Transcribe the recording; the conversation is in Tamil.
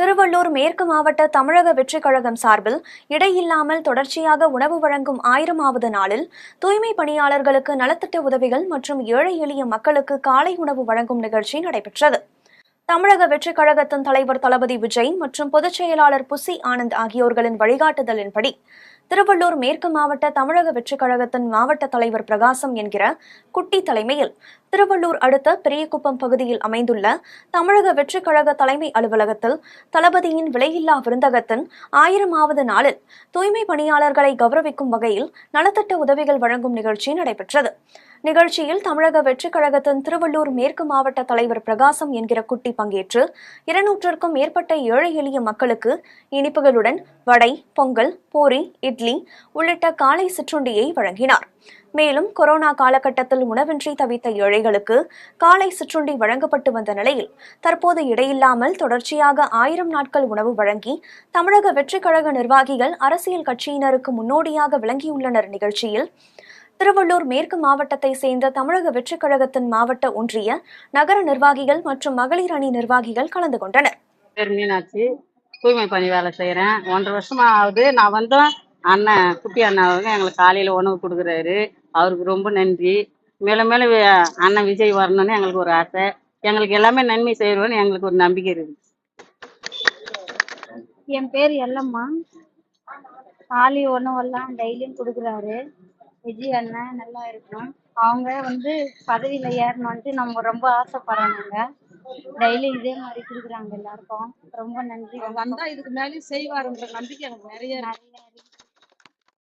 திருவள்ளூர் மேற்கு மாவட்ட தமிழக வெற்றிக் கழகம் சார்பில் இடையில்லாமல் தொடர்ச்சியாக உணவு வழங்கும் ஆயிரமாவது நாளில் தூய்மை பணியாளர்களுக்கு நலத்திட்ட உதவிகள் மற்றும் ஏழை எளிய மக்களுக்கு காலை உணவு வழங்கும் நிகழ்ச்சி நடைபெற்றது. தமிழக வெற்றிக் கழகத்தின் தலைவர் தளபதி விஜய் மற்றும் பொதுச் செயலாளர் புசி ஆனந்த் ஆகியோர்களின் வழிகாட்டுதலின்படி திருவள்ளூர் மேற்கு மாவட்ட தமிழக வெற்றிக் கழகத்தின் மாவட்ட தலைவர் பிரகாசம் என்கிற குட்டி தலைமையில் திருவள்ளூர் அடுத்த பெரியகுப்பம் பகுதியில் அமைந்துள்ள தமிழக வெற்றிக் கழக தலைமை அலுவலகத்தில் தளபதியின் விலையில்லா விருந்தகத்தின் ஆயிரமாவது நாளில் தூய்மை பணியாளர்களை கௌரவிக்கும் வகையில் நலத்திட்ட உதவிகள் வழங்கும் நிகழ்ச்சி நடைபெற்றது. நிகழ்ச்சியில் தமிழக வெற்றிக் கழகத்தின் திருவள்ளூர் மேற்கு மாவட்ட தலைவர் பிரகாசம் என்கிற குட்டி பங்கேற்று இருநூற்றுக்கும் மேற்பட்ட ஏழை எளிய மக்களுக்கு இனிப்புகளுடன் வடை பொங்கல் பூரி இட்லி உள்ளிட்ட காலை சிற்றுண்டியை வழங்கினார். மேலும் கொரோனா காலகட்டத்தில் உணவின்றி தவித்த ஏழை கடைகளுக்கு காலை சிற்றுண்டி வழங்கப்பட்டு வந்த நிலையில் தற்போது இடையில்லாமல் தொடர்ச்சியாக ஆயிரம் நாட்கள் உணவு வழங்கி தமிழக வெற்றிக் கழக நிர்வாகிகள் அரசியல் கட்சியினருக்கு முன்னோடியாக விளங்கியுள்ளனர் நிகழ்ச்சியில். திருவள்ளூர் மேற்கு மாவட்டத்தை சேர்ந்த தமிழக வெற்றிக் கழகத்தின் மாவட்ட ஒன்றிய நகர நிர்வாகிகள் மற்றும் மகளிர் அணி நிர்வாகிகள் கலந்து கொண்டனர். மீனாட்சி. தூய்மை பணி வேலை செய்கிறேன் ஒன்றரை வருஷமா ஆகுது. நான் வந்தோம். அண்ணன் குட்டி அண்ணா வந்து எங்களுக்கு காலையில் உணவு கொடுக்குறாரு. அவருக்கு ரொம்ப நன்றி. மேலும் மேலும் அண்ணன் விஜய் வரணும்னு எங்களுக்கு ஒரு ஆசை. எங்களுக்கு எல்லாமே நன்மை செய்கிறோன்னு எங்களுக்கு ஒரு நம்பிக்கை இருக்குது. என் பேர் எல்லம்மா. காலை உணவெல்லாம் டெய்லியும் கொடுக்குறாரு. விஜய் அண்ணன் நல்லா இருக்கணும். அவங்க வந்து பதவியில் ஏறணுன்ட்டு நம்ம ரொம்ப ஆசைப்படுறாங்க டெய்லி இதே மாதிரி கொடுக்குறாங்க எல்லாருக்கும். ரொம்ப நன்றி வந்தா இதுக்கு மேலேயும் செய்வாருன்ற நம்பிக்கை எனக்கு நிறைய இருக்கு. நிறைய இருக்கு.